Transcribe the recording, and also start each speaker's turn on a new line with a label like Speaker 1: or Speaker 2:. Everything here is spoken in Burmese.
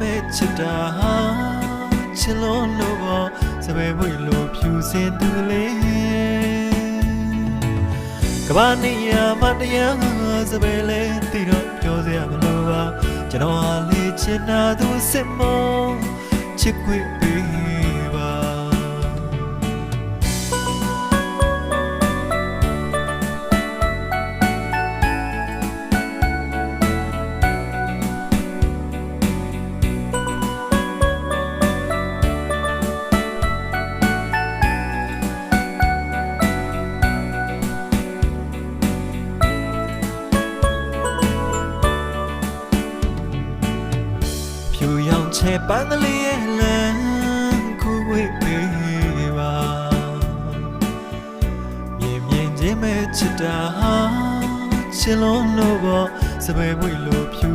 Speaker 1: မဲ့ချစ်တာဟာချစ်လို့လို့ပေါ့စပယ်ဝေးလို့ဖြူစင်သူလေးကဘာနေရမတရားစပယ်လဲတီတော့ပြောစရာမလိုပါကျွန်တော်ဟာလေးချစ်နာသူစစ်မောချစ်ခွေ ရောင်ချဲပန်းကလေးရဲ့လမ်းခုဝေးပေးပါမြင်မြင်ချင်းမဲ့ချစ်တာဟာချစ်လုံးလို့ပေါ့စပယ်ဝေးလို့ဖြူ